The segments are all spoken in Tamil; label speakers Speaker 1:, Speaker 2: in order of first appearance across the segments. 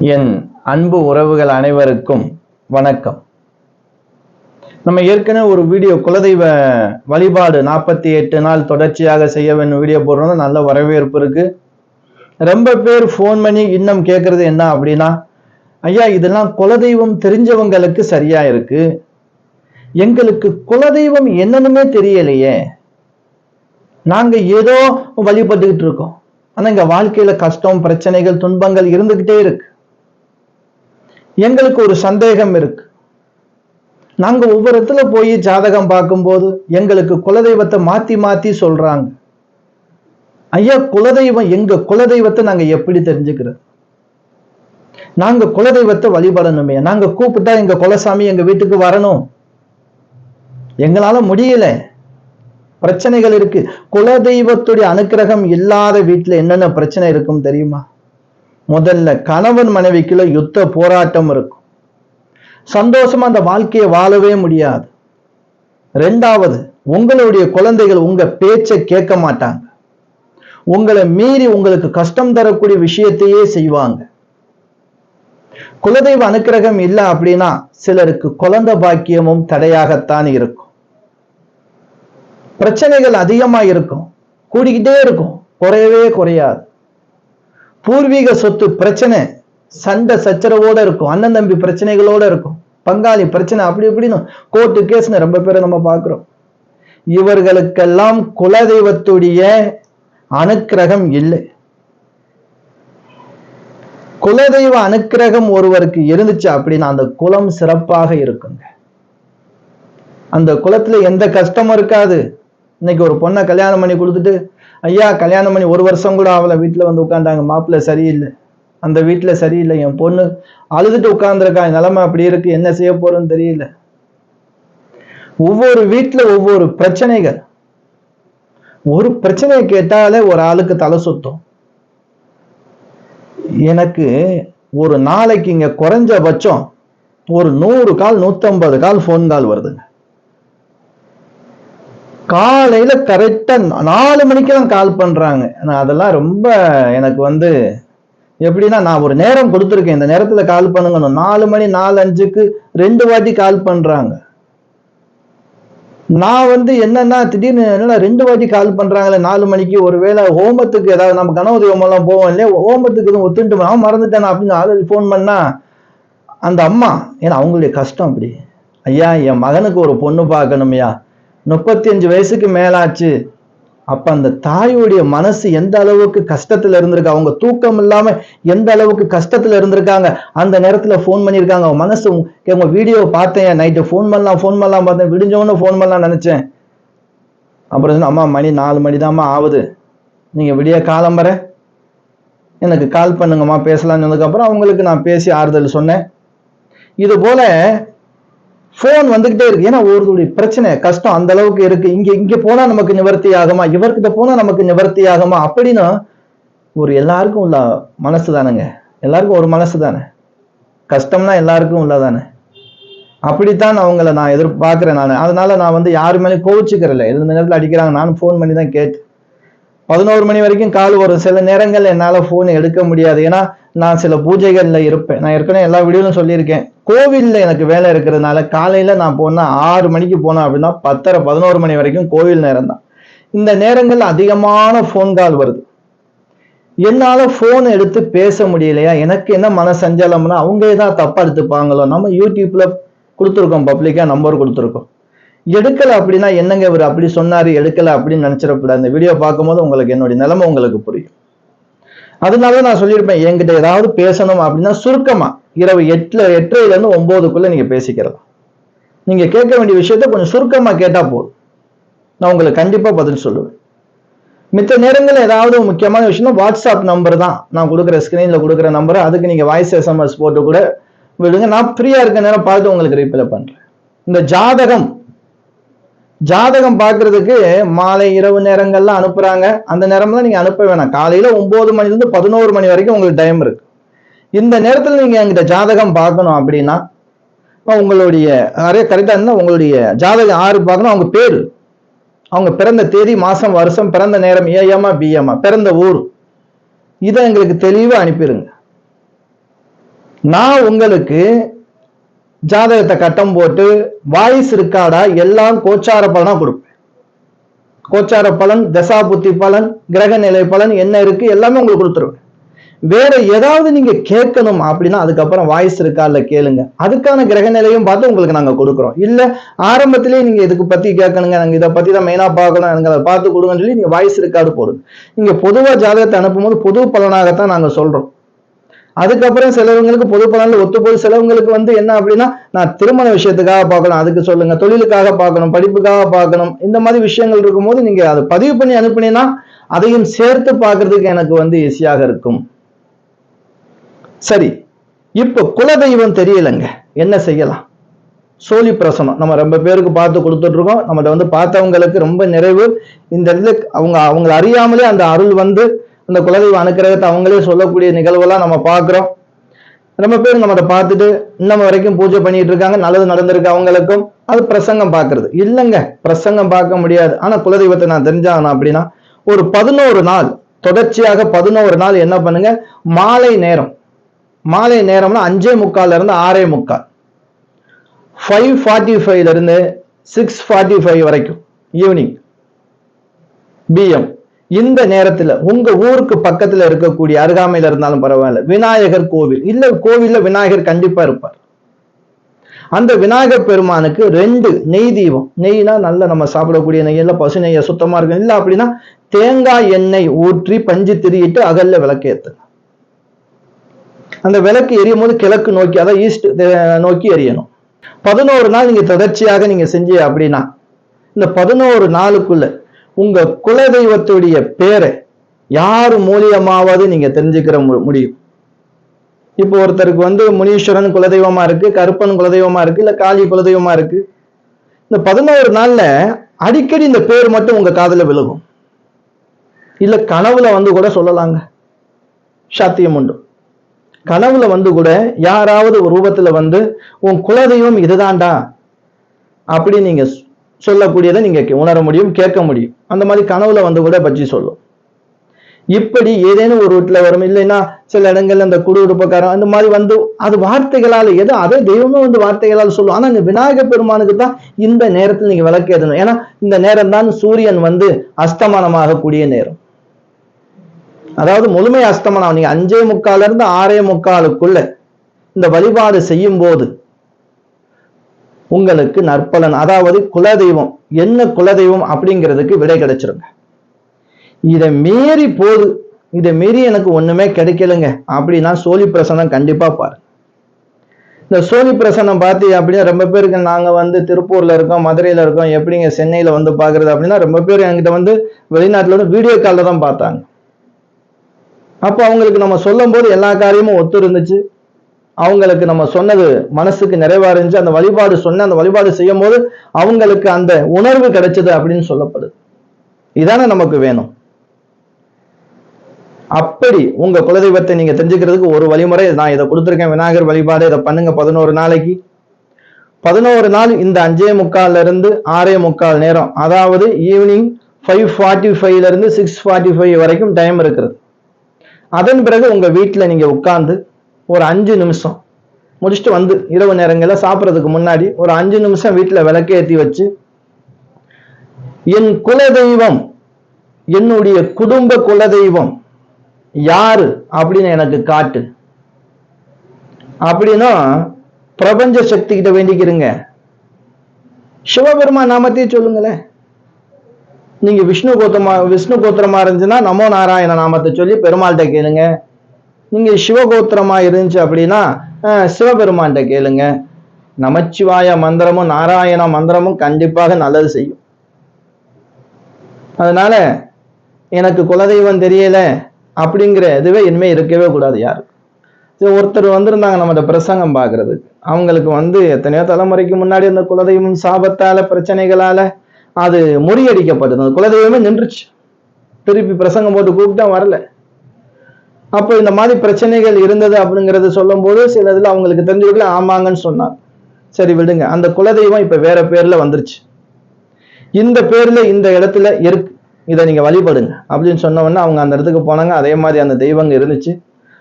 Speaker 1: என் அன்பு உறவுகள் அனைவருக்கும் வணக்கம். நம்ம ஏற்கனவே ஒரு வீடியோ குலதெய்வ வழிபாடு நாற்பத்தி எட்டு நாள் தொடர்ச்சியாக செய்ய வேண்டும் வீடியோ போடுறோம் நல்ல வரவேற்பு இருக்கு. ரொம்ப பேர் ஃபோன் பண்ணி இன்னும் கேட்கறது என்ன அப்படின்னா ஐயா இதெல்லாம் குலதெய்வம் தெரிஞ்சவங்களுக்கு சரியா இருக்கு. எங்களுக்கு குலதெய்வம் என்னன்னுமே தெரியலையே. நாங்க ஏதோ வழிபட்டுக்கிட்டு இருக்கோம். ஆனா எங்க வாழ்க்கையில கஷ்டம் பிரச்சனைகள் துன்பங்கள் இருந்துகிட்டே இருக்கு. எங்களுக்கு ஒரு சந்தேகம் இருக்கு. நாங்க ஒவ்வொரு இடத்துல போய் ஜாதகம் பார்க்கும்போது எங்களுக்கு குலதெய்வத்தை மாத்தி மாத்தி சொல்றாங்க. ஐயா குலதெய்வம் எங்க குலதெய்வத்தை நாங்க எப்படி தெரிஞ்சுக்கிறது நாங்க குலதெய்வத்தை வழிபடணுமே. நாங்க கூப்பிட்டா எங்க குலசாமி எங்க வீட்டுக்கு வரணும். எங்களால முடியல. பிரச்சனைகள் இருக்கு. குலதெய்வத்துடைய அனுக்கிரகம் இல்லாத வீட்டுல என்னென்ன பிரச்சனை இருக்கும் தெரியுமா? முதல்ல கணவன் மனைவிக்குள்ள யுத்த போராட்டம் இருக்கும். சந்தோஷமா அந்த வாழ்க்கையை வாழவே முடியாது. ரெண்டாவது உங்களுடைய குழந்தைகள் உங்க பேச்சை கேட்க மாட்டாங்க. உங்களை மீறி உங்களுக்கு கஷ்டம் தரக்கூடிய விஷயத்தையே செய்வாங்க. குலதெய்வ அனுக்கிரகம் இல்லை அப்படின்னா சிலருக்கு குழந்தை பாக்கியமும் தடையாகத்தான் இருக்கும். பிரச்சனைகள் அதிகமா இருக்கும். கூடிக்கிட்டே இருக்கும். குறையவே குறையாது. பூர்வீக சொத்து பிரச்சனை சண்டை சச்சரவோட இருக்கும். அண்ணன் தம்பி பிரச்சனைகளோட இருக்கும். பங்காளி பிரச்சனை அப்படி இப்படின்னு கோர்ட்டு கேஸ்னு ரொம்ப பேரை நம்ம பார்க்குறோம். இவர்களுக்கெல்லாம் குலதெய்வத்துடைய அனுக்கிரகம் இல்லை. குலதெய்வ அனுக்கிரகம் ஒருவருக்கு இருந்துச்சு அப்படின்னா அந்த குலம் சிறப்பாக இருக்குங்க. அந்த குலத்துல எந்த கஷ்டமும் இருக்காது. இன்னைக்கு ஒரு பொண்ணை கல்யாணம் பண்ணி கொடுத்துட்டு ஐயா கல்யாணம் பண்ணி ஒரு வருஷம் கூட அவளை வீட்டில் வந்து உட்காண்டாங்க மாப்பிள்ளை சரியில்லை. அந்த வீட்டில் சரியில்லை. என் பொண்ணு அழுதுட்டு உட்காந்துருக்கா நிலமை அப்படி இருக்கு. என்ன செய்ய போறோன்னு தெரியல. ஒவ்வொரு வீட்டில் ஒவ்வொரு பிரச்சனைகள். ஒரு பிரச்சனையை கேட்டாலே ஒரு ஆளுக்கு தலை சுத்தம். எனக்கு ஒரு நாளைக்கு இங்க குறைஞ்சபட்சம் ஒரு நூறு கால் நூத்தம்பது கால் ஃபோன் கால் வருதுங்க. காலையில கரெக்டா நாலு மணிக்கெல்லாம் கால் பண்றாங்க. நான் அதெல்லாம் ரொம்ப எனக்கு வந்து எப்படின்னா நான் ஒரு நேரம் கொடுத்துருக்கேன். இந்த நேரத்துல கால் பண்ணுங்கணும் நாலு மணி நாலு அஞ்சுக்கு ரெண்டு வாட்டி கால் பண்றாங்க. நான் வந்து என்னன்னா திடீர்னு என்னன்னா ரெண்டு வாட்டி கால் பண்றாங்களே நாலு மணிக்கு. ஒருவேளை ஹோமத்துக்கு ஏதாவது நம்ம கனவு எல்லாம் போவோம் இல்லையா? ஹோமத்துக்கு எதுவும் ஒத்துட்டு நான் மறந்துட்டேன் அப்படின்னு ஆளு ஃபோன் பண்ணா அந்த அம்மா ஏன்னா அவங்களுடைய கஷ்டம் அப்படி. ஐயா என் மகனுக்கு ஒரு பொண்ணு பார்க்கணுமையா. முப்பத்தி அஞ்சு வயசுக்கு மேலாச்சு. அப்ப அந்த தாயுடைய மனசு எந்த அளவுக்கு கஷ்டத்துல இருந்திருக்கு? அவங்க தூக்கம் இல்லாம எந்த அளவுக்கு கஷ்டத்துல இருந்திருக்காங்க? அந்த நேரத்துல ஃபோன் பண்ணியிருக்காங்க. அவங்க மனசு உங்க வீடியோ பார்த்தேன். நைட்டு ஃபோன் பண்ணலாம் ஃபோன் பண்ணலாம் பார்த்தேன். விடிஞ்சவொன்னு ஃபோன் பண்ணலாம் நினைச்சேன். அப்புறம் சொன்னேன், அம்மா மணி நாலு மணி ஆகுது நீங்க விடிய காலம் வர. எனக்கு கால் பண்ணுங்கம்மா பேசலாம்னு சொன்னதுக்கப்புறம் அவங்களுக்கு நான் பேசி ஆறுதல் சொன்னேன். இது போல ஃபோன் வந்துகிட்டே இருக்கு. ஏன்னா ஒருவருடைய பிரச்சனை கஷ்டம் அந்த அளவுக்கு இருக்கு. இங்க இங்க போனா நமக்கு நிவர்த்தி ஆகுமா? இவர்கிட்ட போனா நமக்கு நிவர்த்தி ஆகுமா? அப்படின்னா ஒரு எல்லாருக்கும் உள்ள மனசு தானேங்க. எல்லாருக்கும் ஒரு மனசு தானே. கஷ்டம்னா எல்லாருக்கும் உள்ளதானே. அப்படித்தான் அவங்கள நான் எதிர்பார்க்கிறேன் நான். அதனால நான் வந்து யாரு மேலே கோவிச்சுக்கிறல எந்த நேரத்தில் அடிக்கிறாங்க நானும் ஃபோன் பண்ணி தான் கேட்டு பதினோரு மணி வரைக்கும் கால் வரும். சில நேரங்கள் என்னால் ஃபோன் எடுக்க முடியாது. ஏன்னா நான் சில பூஜைகளில் இருப்பேன். நான் ஏற்கனவே எல்லா வீடியோலும் சொல்லியிருக்கேன். கோவிலில் எனக்கு வேலை இருக்கிறதுனால காலையில் நான் போனால் ஆறு மணிக்கு போனேன் அப்படின்னா பத்தரை பதினோரு மணி வரைக்கும் கோவில் நேரம் தான் இந்த நேரங்கள் அதிகமான ஃபோன் கால் வருது. என்னால் ஃபோன் எடுத்து பேச முடியலையா? எனக்கு என்ன மன சஞ்சலம்னா அவங்க ஏதாவது தப்பாக எடுத்துப்பாங்களோ? நம்ம யூடியூப்பில் கொடுத்துருக்கோம். பப்ளிக்காக நம்பர் கொடுத்துருக்கோம். எடுக்கல அப்படின்னா என்னங்க இவர் அப்படி சொன்னாரு எடுக்கல அப்படின்னு நினைச்சிடக்கூடாது. இந்த வீடியோ பார்க்கும்போது உங்களுக்கு என்னுடைய நிலைமை உங்களுக்கு புரியும். அதனால நான் சொல்லியிருப்பேன் என்கிட்ட ஏதாவது பேசணும் அப்படின்னா சுருக்கமா இரவு எட்டுல எட்டரைல இருந்து ஒன்பதுக்குள்ள நீங்க பேசிக்கிறதா நீங்க கேட்க வேண்டிய விஷயத்த கொஞ்சம் சுருக்கமா கேட்டா போதும். நான் உங்களுக்கு கண்டிப்பா பதில் சொல்லுவேன். மித்த நேரங்களில் ஏதாவது முக்கியமான விஷயம் வாட்ஸ்அப் நம்பர் தான். நான் கொடுக்குற ஸ்கிரீன்ல கொடுக்குற நம்பர் அதுக்கு நீங்க வாய்ஸ் எஸ்எம்எஸ் போட்டு கூட விடுங்க. நான் ஃப்ரீயா இருக்க நேரம் பார்த்து உங்களுக்கு ரிப்ளை பண்றேன். இந்த ஜாதகம் ஜாதகம் பார்க்கறதுக்கு மாலை இரவு நேரங்கள்லாம் அனுப்புறாங்க. அந்த நேரம்லாம் நீங்க அனுப்ப வேணாம். காலையில ஒன்பது மணிலேருந்து பதினோரு மணி வரைக்கும் உங்களுக்கு டைம் இருக்கு. இந்த நேரத்தில் நீங்க எங்கிட்ட ஜாதகம் பார்க்கணும் அப்படின்னா உங்களுடைய நிறைய கரெக்டா இருந்தா உங்களுடைய ஜாதகம் ஆறு பார்க்கணும்? அவங்க பேர். அவங்க பிறந்த தேதி மாசம் வருஷம் பிறந்த நேரம் ஏஎம்மா பிஎம்மா பிறந்த ஊர். இதை எங்களுக்கு தெளிவாக அனுப்பிடுங்க நான் உங்களுக்கு ஜாதகத்தை கட்டம் போட்டு வாய்ஸ் இருக்காடா எல்லாம் கோச்சார பலனா கொடுப்பேன். கோச்சார பலன் தசா புத்தி பலன் கிரக நிலை பலன் என்ன இருக்கு எல்லாமே உங்களுக்கு கொடுத்துருவேன். வேற ஏதாவது நீங்க கேட்கணும் அப்படின்னா அதுக்கப்புறம் வாய்ஸ் இருக்கா இல்ல கேளுங்க. அதுக்கான கிரக நிலையும் பார்த்து உங்களுக்கு நாங்க கொடுக்குறோம். இல்ல ஆரம்பத்திலேயே நீங்க இதுக்கு பத்தி கேட்கணுங்க நாங்க இதை பத்தி தான் மெயினா பார்க்கணும் எனக்கு அதை பார்த்து கொடுங்கன்னு சொல்லி நீங்க வாய்ஸ் ரெக்கார்டு போடுங்க நீங்க பொதுவா ஜாதகத்தை அனுப்பும்போது பொது பலனாகத்தான் நாங்க சொல்றோம். அதுக்கப்புறம் சிலவங்களுக்கு பொது ஒத்து போது சிலவங்களுக்கு வந்து என்ன அப்படின்னா நான் திருமண விஷயத்துக்காக பார்க்கணும் அதுக்கு சொல்லுங்க. தொழிலுக்காக பார்க்கணும் படிப்புக்காக பார்க்கணும். இந்த மாதிரி விஷயங்கள் இருக்கும்போது நீங்க அதை பதிவு பண்ணி அனுப்புனீங்கன்னா அதையும் சேர்த்து பார்க்கறதுக்கு எனக்கு வந்து ஈஸியாக இருக்கும். சரி. இப்போ குலதெய்வம் தெரியலங்க. என்ன செய்யலாம்? சோழி பிரசனம். நம்ம ரொம்ப பேருக்கு பார்த்து கொடுத்துட்டு இருக்கோம் நம்மகிட்ட வந்து பார்த்தவங்களுக்கு ரொம்ப நிறைவு. இந்த இடத்துல அவங்க அவங்களை அறியாமலே அந்த அருள் வந்து அந்த குலதெய்வ அனுக்கிரகத்தை அவங்களே சொல்லக்கூடிய நிகழ்வெல்லாம் நம்ம பார்க்குறோம். ரொம்ப பேர் நம்மகிட்ட பார்த்துட்டு இன்னும் வரைக்கும் பூஜை பண்ணிட்டு இருக்காங்க நல்லது நடந்திருக்கு அவங்களுக்கும். அது பிரசங்கம் பார்க்கறது. இல்லைங்க பிரசங்கம் பார்க்க முடியாது. ஆனால் குலதெய்வத்தை நான் தெரிஞ்சாகணும் அப்படின்னா ஒரு பதினோரு நாள் தொடர்ச்சியாக பதினோரு நாள் என்ன பண்ணுங்க? மாலை நேரம். மாலை நேரம்னா அஞ்சே முக்கால்ல இருந்து ஆறே முக்கால். ஃபைவ் ஃபார்ட்டி ஃபைவ்ல இருந்து சிக்ஸ் ஃபார்ட்டி ஃபைவ் வரைக்கும் ஈவினிங் பிஎம் இந்த நேரத்துல உங்க ஊருக்கு பக்கத்துல இருக்கக்கூடிய அருகாமையில இருந்தாலும் பரவாயில்ல. விநாயகர் கோவில். இல்ல கோவில்ல விநாயகர் கண்டிப்பா இருப்பார். அந்த விநாயகர் பெருமானுக்கு ரெண்டு நெய் தீபம். நெய்னா நல்ல நம்ம சாப்பிடக்கூடிய நெய் பசு நெய்ய சுத்தமா இருக்கும். இல்ல அப்படின்னா தேங்காய் எண்ணெய் ஊற்றி பஞ்சு திரியிட்டு அகல்ல விளக்கேத்துங்க அந்த விளக்கு எரியும் போது கிழக்கு நோக்கி அதான் ஈஸ்ட் நோக்கி எரியணும். பதினோரு நாள் நீங்க தொடர்ச்சியாக நீங்க செஞ்சீங்க அப்படின்னா இந்த பதினோரு நாளுக்குள்ள உங்க குலதெய்வத்துடைய பேரை யார் மூலியமாவது நீங்க தெரிஞ்சுக்கிற மு- முடியும். இப்போ ஒருத்தருக்கு வந்து முனீஸ்வரன் குலதெய்வமா இருக்கு கருப்பன் குலதெய்வமா இருக்கு இல்ல காளி குலதெய்வமா இருக்கு. இந்த பதினோரு நாள்ல அடிக்கடி இந்த பேர் மட்டும் உங்க காதல விழுகும். இல்ல கனவுல வந்து கூட சொல்லலாங்க. சாத்தியம் உண்டு. கனவுல வந்து கூட யாராவது ஒரு ரூபத்துல வந்து உன் குலதெய்வம் இதுதான்டா அப்படி நீங்க சொல்லக்கூடியதை நீங்கள் கே- உணர முடியும் கேட்க முடியும். அந்த மாதிரி கனவுல வந்து கூட பற்றி சொல்லும். இப்படி ஏதேனும் ஒரு வீட்டில் வரும். இல்லைன்னா சில இடங்கள்ல இந்த குடு உடுப்பக்காரன் அந்த மாதிரி வந்து அது வார்த்தைகளால் எது அதே தெய்வமே வந்து வார்த்தைகளால் சொல்லும். ஆனால் இந்த விநாயகர் பெருமானுக்கு தான் இந்த நேரத்தில் நீங்க விளக்கு ஏதணும். ஏன்னா இந்த நேரம் தான் சூரியன் வந்து அஸ்தமனமாகக்கூடிய நேரம். அதாவது முழுமை அஸ்தமனம். நீங்க அஞ்சே முக்கால இருந்து ஆறே முக்காலுக்குள்ள இந்த வழிபாடு செய்யும் போது உங்களுக்கு நற்பலன் அதாவது குலதெய்வம். என்ன குலதெய்வம் அப்படிங்கிறதுக்கு விடை கிடைச்சிருங்க. இதை மீறி போது இதை மீறி எனக்கு ஒண்ணுமே கிடைக்கலங்க. அப்படின்னா சோழி பிரசனம் கண்டிப்பா பாரு இந்த சோழி பிரசனம் பார்த்து அப்படின்னா ரொம்ப பேருக்கு நாங்கள் வந்து திருப்பூர்ல இருக்கோம் மதுரையில இருக்கோம் எப்படிங்க சென்னையில வந்து பாக்குறது அப்படின்னா ரொம்ப பேர் என்கிட்ட வந்து வெளிநாட்டுல வந்து வீடியோ காலில் தான் பார்த்தாங்க. அப்போ அவங்களுக்கு நம்ம சொல்லும் போது எல்லா காரியமும் ஒத்து இருந்துச்சு. அவங்களுக்கு நம்ம சொன்னது மனசுக்கு நிறைவா இருந்துச்சு. அந்த வழிபாடு சொன்ன அந்த வழிபாடு செய்யும் போது அவங்களுக்கு அந்த உணர்வு கிடைச்சது அப்படின்னு சொல்லப்படுது. இதானே நமக்கு வேணும். அப்படி உங்க குலதெய்வத்தை நீங்க தெரிஞ்சுக்கிறதுக்கு ஒரு வழிமுறை நான் இதை கொடுத்துருக்கேன். விநாயகர் வழிபாடு இதை பண்ணுங்க பதினோரு நாளைக்கு. பதினோரு நாள் இந்த அஞ்சே முக்கால்ல இருந்து ஆறே முக்கால் நேரம். அதாவது ஈவினிங் ஃபைவ் ஃபார்ட்டி ஃபைவ்ல இருந்து சிக்ஸ் ஃபார்ட்டி ஃபைவ் வரைக்கும் டைம் இருக்கிறது. அதன் பிறகு உங்க வீட்டில் நீங்க உட்கார்ந்து ஒரு அஞ்சு நிமிஷம். முடிச்சுட்டு வந்து இரவு நேரங்களில் சாப்பிட்றதுக்கு முன்னாடி ஒரு அஞ்சு நிமிஷம் வீட்டில் விளக்கேற்றி வச்சு என் குலதெய்வம் என்னுடைய குடும்ப குலதெய்வம் யாரு? அப்படின்னு எனக்கு காட்டு. அப்படின்னா பிரபஞ்ச சக்தி கிட்ட வேண்டிக்கிறீங்க. சிவபெருமா நாமத்தையே சொல்லுங்களேன். நீங்க விஷ்ணு கோத்தமா விஷ்ணு கோத்திரமா இருந்துச்சுன்னா நமோ நாராயண நாமத்தை சொல்லி பெருமாள்கிட்ட கேளுங்க. நீங்க சிவகோத்திரமா இருந்துச்சு அப்படின்னா சிவபெருமான்கிட்ட கேளுங்க. நமச்சிவாய மந்திரமும் நாராயண மந்திரமும் கண்டிப்பாக நல்லது செய்யும். அதனால எனக்கு குலதெய்வம் தெரியல அப்படிங்கிற இதுவே இனிமே இருக்கவே கூடாது யாரு ஒருத்தர் வந்திருந்தாங்க நம்மகிட்ட பிரசங்கம் பார்க்கறதுக்கு அவங்களுக்கு வந்து எத்தனையோ தலைமுறைக்கு முன்னாடி அந்த குலதெய்வம் சாபத்தால பிரச்சனைகளால அது முறியடிக்கப்பட்டது. குலதெய்வமே நின்றுச்சு. திருப்பி பிரசங்கம் போட்டு கூப்பிட்டா வரல. அப்போ இந்த மாதிரி பிரச்சனைகள் இருந்தது அப்படிங்கறது சொல்லும்போது சில இதுல அவங்களுக்கு தெரிஞ்சுக்கல ஆமாங்கன்னு சொன்னான் சரி விடுங்க. அந்த குலதெய்வம் இப்ப வேற பேர்ல வந்துருச்சு. இந்த பேர்ல இந்த இடத்துல இருக்கு. இதை நீங்க வழிபடுங்க அப்படின்னு சொன்ன உடனே அவங்க அந்த இடத்துக்கு போனாங்க. அதே மாதிரி அந்த தெய்வங்க இருந்துச்சு.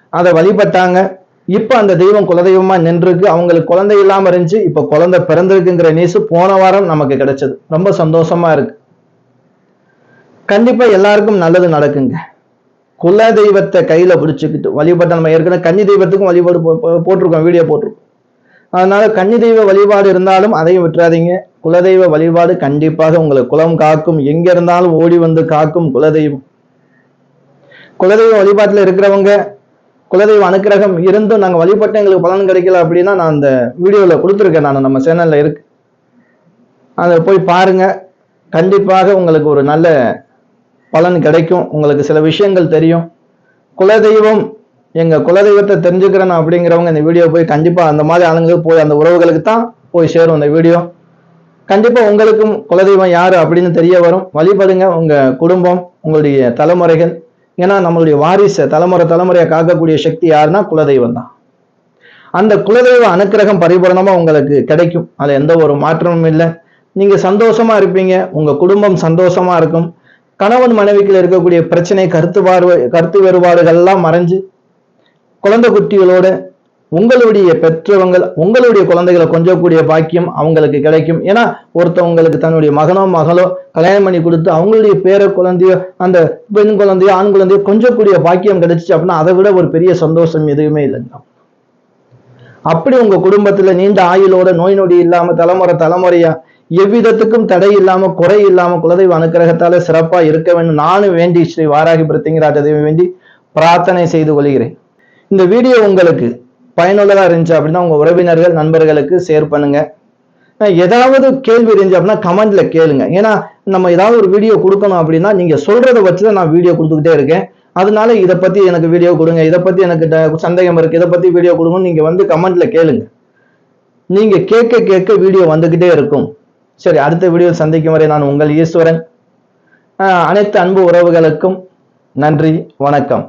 Speaker 1: அதை வழிபட்டாங்க. இப்ப அந்த தெய்வம் குலதெய்வமா நின்றுருக்கு. அவங்களுக்கு குழந்தை இல்லாம இருந்துச்சு. இப்ப குழந்தை பிறந்திருக்குங்கிற நியூஸ் போன வாரம் நமக்கு கிடைச்சது. ரொம்ப சந்தோஷமா இருக்கு. கண்டிப்பா எல்லாருக்கும் நல்லது நடக்குங்க. குல தெய்வத்தை கையில பிடிச்சுக்கிட்டு வழிபட்ட நம்ம ஏற்கனவே கன்னி தெய்வத்துக்கும் வழிபாடு போ- போட்டிருக்கோம் வீடியோ போட்டிருக்கோம். அதனால கன்னி தெய்வ வழிபாடு இருந்தாலும் அதையும் விட்டுறாதீங்க. குலதெய்வ வழிபாடு கண்டிப்பாக உங்களை குலம் காக்கும் எங்க இருந்தாலும் ஓடி வந்து காக்கும் குலதெய்வம். குலதெய்வ வழிபாட்டுல இருக்கிறவங்க குலதெய்வ அனுக்கிரகம் இருந்தும் நாங்கள் வழிபட்டு எங்களுக்கு பலன் கிடைக்கல அப்படின்னா நான் அந்த வீடியோவில் கொடுத்துருக்கேன் நான் நம்ம சேனலில் இருக்கு. அதை போய் பாருங்க. கண்டிப்பாக உங்களுக்கு ஒரு நல்ல பலன் கிடைக்கும். உங்களுக்கு சில விஷயங்கள் தெரியும். குலதெய்வம் எங்க குலதெய்வத்தை தெரிஞ்சுக்கிறேன் அப்படிங்கிறவங்க இந்த வீடியோ போய் கண்டிப்பா அந்த மாதிரி ஆளுங்களுக்கு போய் அந்த உறவுகளுக்கு தான் போய் சேரும் இந்த வீடியோ கண்டிப்பா உங்களுக்கும் குலதெய்வம் யாரு அப்படின்னு தெரிய வரும். வழிபடுங்க. உங்க குடும்பம் உங்களுடைய தலைமுறைகள். ஏன்னா நம்மளுடைய வாரிசை தலைமுறை தலைமுறையை காக்கக்கூடிய சக்தி யாருன்னா குலதெய்வம் தான். அந்த குலதெய்வ அனுக்கிரகம் பரிபூரணமா உங்களுக்கு கிடைக்கும். அதுல எந்த ஒரு மாற்றமும் இல்லை. நீங்க சந்தோஷமா இருப்பீங்க. உங்க குடும்பம் சந்தோஷமா இருக்கும். கணவன் மனைவிக்குள்ள இருக்கக்கூடிய பிரச்சனை கருத்து பார்வை கருத்து வேறுபாடுகள் எல்லாம் மறைஞ்சு குழந்தை குட்டிகளோட உங்களுடைய பெற்றவங்கள் உங்களுடைய குழந்தைகளை கொஞ்சக்கூடிய பாக்கியம் அவங்களுக்கு கிடைக்கும். ஏன்னா ஒருத்தவங்களுக்கு தன்னுடைய மகனோ மகளோ கல்யாணம் பண்ணி கொடுத்து அவங்களுடைய பேர குழந்தையோ அந்த பெண் குழந்தையோ ஆண் குழந்தையோ கொஞ்சக்கூடிய பாக்கியம் கிடைச்சிச்சு அப்படின்னா அதை விட ஒரு பெரிய சந்தோஷம் எதுவுமே இல்லைங்க. அப்படி உங்க குடும்பத்துல நீண்ட ஆயுளோட நோய் நொடி இல்லாம தலைமுறை தலைமுறையா எவ்விதத்துக்கும் தடை இல்லாம குறை இல்லாம குலதெய்வ அனுக்கிரகத்தால சிறப்பா இருக்க வேண்டும். நானும் வேண்டி ஸ்ரீ வாராகி பிரத்திங்கராஜ தெய்வம் வேண்டி பிரார்த்தனை செய்து கொள்கிறேன். இந்த வீடியோ உங்களுக்கு பயனுள்ளதா இருந்துச்சு அப்படின்னா உங்க உறவினர்கள் நண்பர்களுக்கு ஷேர் பண்ணுங்க. ஏதாவது கேள்வி இருந்துச்சு அப்படின்னா கமெண்ட்ல கேளுங்க. ஏன்னா நம்ம ஏதாவது ஒரு வீடியோ கொடுக்கணும் அப்படின்னா நீங்க சொல்றதை வச்சுதான் நான் வீடியோ கொடுத்துக்கிட்டே இருக்கேன். அதனால இதை பத்தி எனக்கு வீடியோ கொடுங்க இதை பத்தி எனக்கு ட- சந்தேகம் இருக்கு இதை பத்தி வீடியோ கொடுங்கன்னு நீங்க வந்து கமெண்ட்ல கேளுங்க. நீங்க கேட்க கேட்க வீடியோ வந்துகிட்டே இருக்கும். சரி அடுத்த வீடியோ சந்திக்கும் வரை நான் உங்கள் ஈஸ்வரன். அனைத்து அன்பு உறவுகளுக்கும் நன்றி வணக்கம்.